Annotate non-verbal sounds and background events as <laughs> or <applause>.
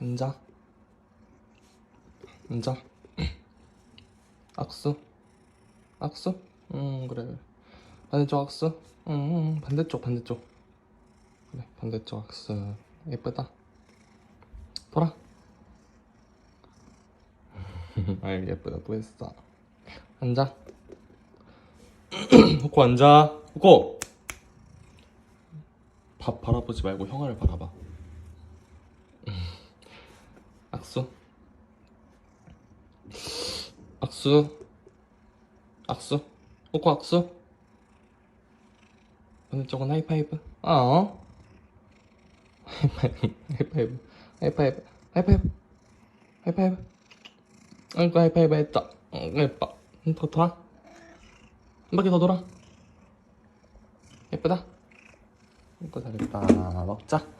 앉아. 앉아. 악수. 악수? 응, 그래, 그래. 반대쪽 악수? 응, 응, 반대쪽, 반대쪽. 그래, 반대쪽 악수. 예쁘다. 돌아. <laughs> 아이, 예쁘다. 또 했어. 앉아. <clears throat> 호코 앉아. 호코! 밥 바라보지 말고 형아를 바라봐. 악수. 악수. 악수. 호코 악수. 반대쪽은 하이파이브. 어? 하이파이브. 하이파이브. 하이파이브. 하이파이브. 하이파이브. 아이고 하이파이브 했다. 응, 예뻐. 응, 더 돌아. 한 바퀴 더 돌아. 예쁘다. 이거 잘했다. 먹자.